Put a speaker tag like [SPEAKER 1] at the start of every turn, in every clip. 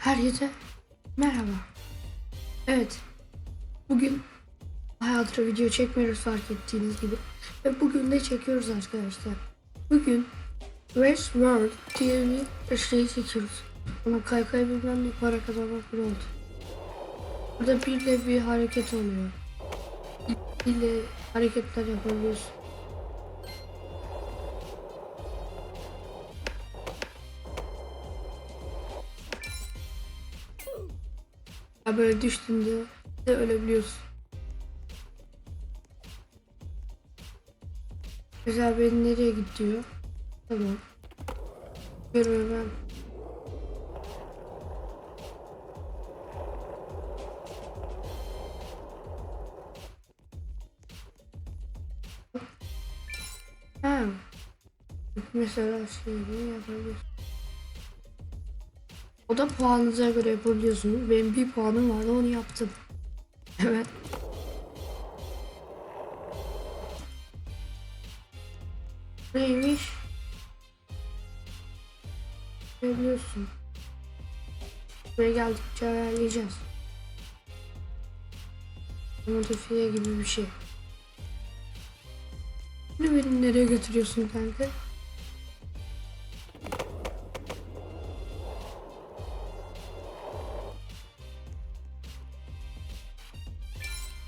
[SPEAKER 1] Herkese merhaba. Evet. Bugün hayatı video çekmiyoruz fark ettiğiniz gibi. Ve bugün de çekiyoruz arkadaşlar. Bugün Westworld diye bir şey çekiyoruz. Ama kaykay bilmem ne para kazanmak bir oldu. Burada bir de bir hareket oluyor. Bir de hareketler yapabiliyorsun. Böyle düştüğünde de ölebiliyorsun. Güzel beni nereye git diyor. Tamam. Görmem ben. Ha. Mesela şeyini yapabiliyorsun. O da puanınıza göre yapabiliyorsunuz. Benim bir puanım vardı onu yaptım. Evet. Neymiş? Biliyorsun. Buraya geldikçe ayarlayacağız. Modifiye gibi bir şey. Bunu benim nereye götürüyorsun kanka?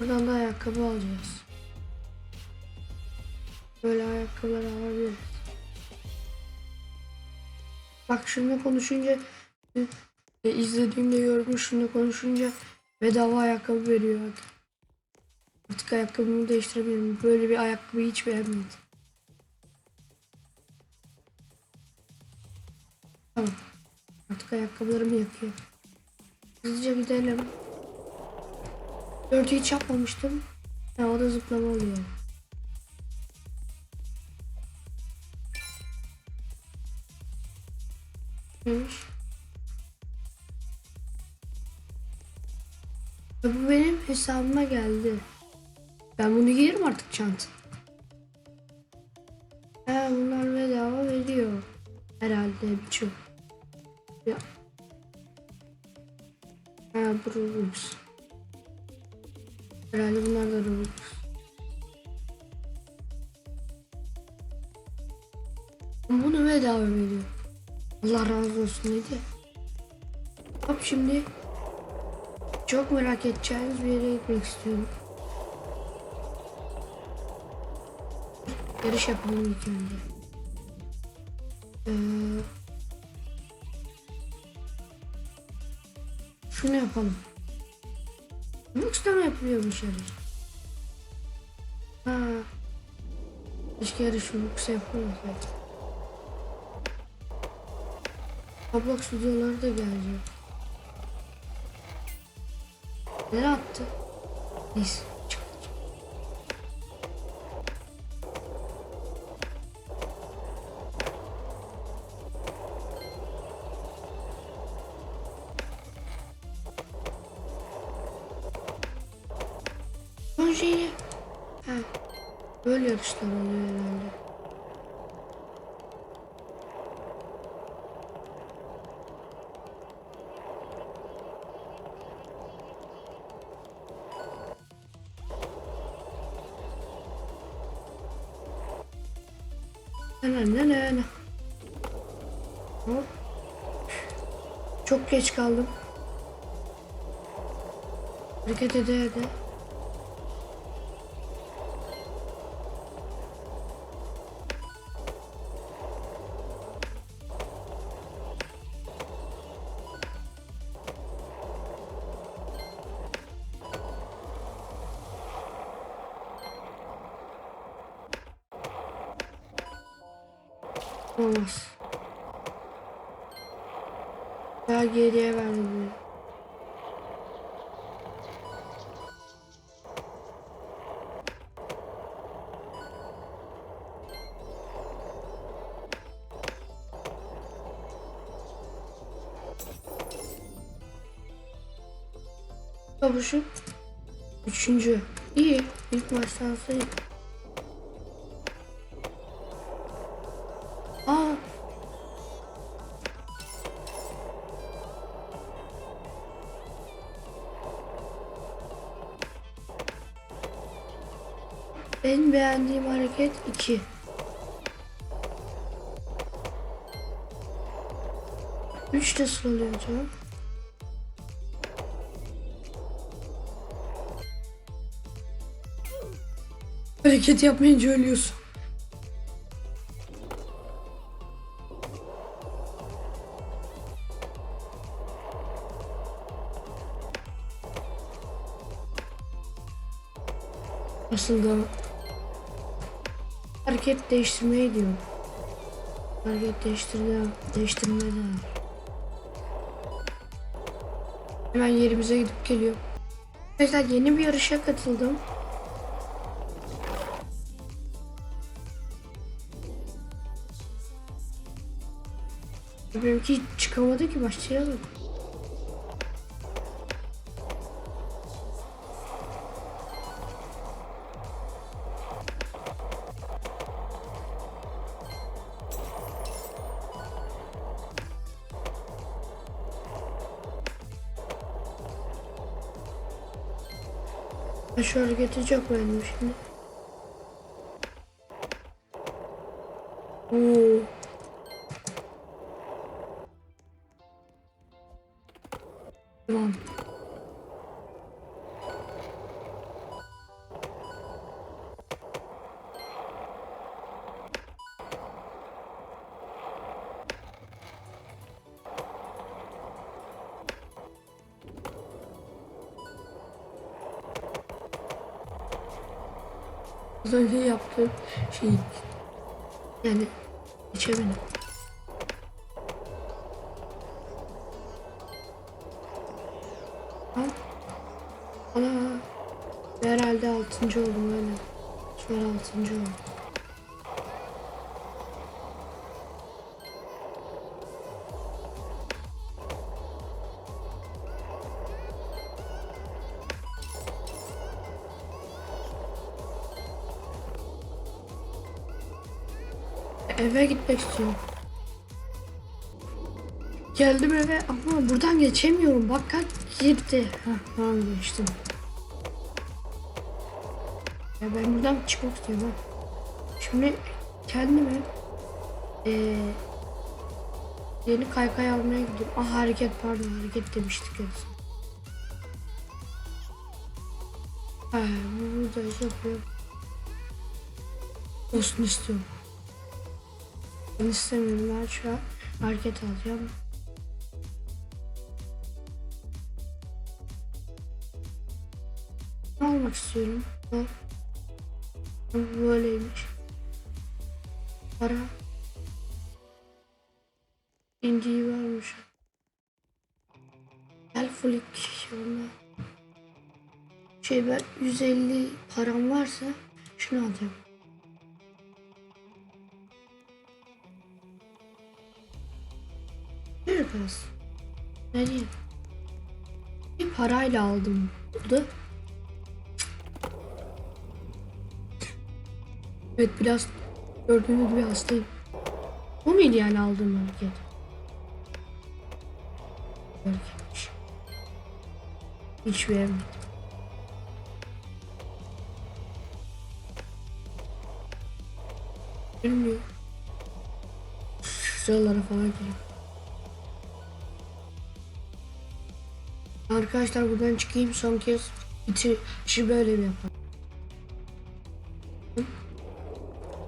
[SPEAKER 1] Buradan da ayakkabı alacağız. Böyle ayakkabılar alabiliriz. Bak şununla konuşunca e, izlediğimde gördüm şununla konuşunca bedava ayakkabı veriyor artık. Artık ayakkabımı değiştirebilirim. Böyle bir ayakkabıyı hiç beğenmedim. Tamam. Artık ayakkabılarımı yakıyor. Hızlıca gidelim. Dörtü hiç yapmamıştım. Ya o da zıplama oluyor. Neymiş? Bu benim hesabıma geldi. Ben bunu giyerim artık çanta. He bunlar bedava veriyor. Herhalde birçok. Ya. Ha bu Robux. Herhalde bunlar da Robux. Bunu bedava veriyor. Allah razı olsun dedi. Hop şimdi çok merak edeceğiniz bir yere gitmek istiyorum. Yarış yapalım ilk önce. Ee, şunu yapalım. Mı yapılıyormuş yarış? Ha. Keşke yarış yoksa yapılmasaydı. Roblox videoları da gelecek. Nereye attı? Neyse. Şeyi. Ha. Böyle yarışlar oluyor herhalde. Ne ne ne. Hop. Çok geç kaldım. Hareket ede ede. Olmaz. Daha geriye verdim. Kavuşup üçüncü. İyi. İlk maçtan sayı. En beğendiğim hareket 2. Üç nasıl oluyor acaba? Hareket yapmayınca ölüyorsun. Aslında hareket değiştirmeyi diyorum. Hareket değiştirme, değiştirme. Hemen yerimize gidip geliyor. Arkadaşlar yeni bir yarışa katıldım. Benimki hiç çıkamadı ki başlayalım. Şu hareketi çok şimdi. Az önce yaptığım şey yani içemedim. Ha? Ana herhalde altıncı oldum öyle. An altıncı oldum. Eve gitmek istiyorum. Geldim eve ama buradan geçemiyorum. Bak kaç girdi. Hah tamam geçtim. Ya ben buradan çıkmak istiyorum. Şimdi kendime eee yeni kaykay almaya gidiyorum. Ah hareket pardon hareket demiştik son. Ha, bu burada iş yapıyor. Olsun istiyorum. Ben istemiyorum. Ben şu an hareket alacağım. Ne almak istiyorum? Bu Böyleymiş. Para. İnciyi vermiş. Gel fulik şuna. Şey ben 150 param varsa şunu alacağım. Kalsın? Nereye? Bir parayla aldım burada. Evet biraz gördüğünüz gibi hastayım. Bu muydu yani aldığım hareket? Hareketmiş. Hiç beğenmedim. Bilmiyorum. Şuralara falan gireyim. Arkadaşlar buradan çıkayım son kez bitirişi böyle bir yapalım.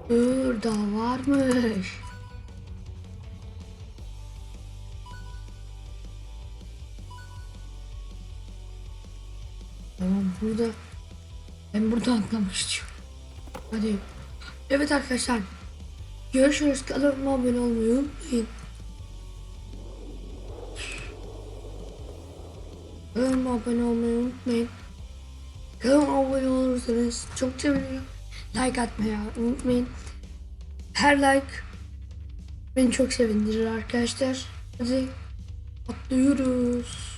[SPEAKER 1] Dur varmış. Tamam burada ben burada atlamıştım. Hadi. Evet arkadaşlar. Görüşürüz. Kanalıma abone olmayı unutmayın. Kanalıma abone olmayı unutmayın. Kanalıma abone olursanız çok sevinirim. Like atmayı unutmayın. Her like beni çok sevindirir arkadaşlar. Hadi atlıyoruz.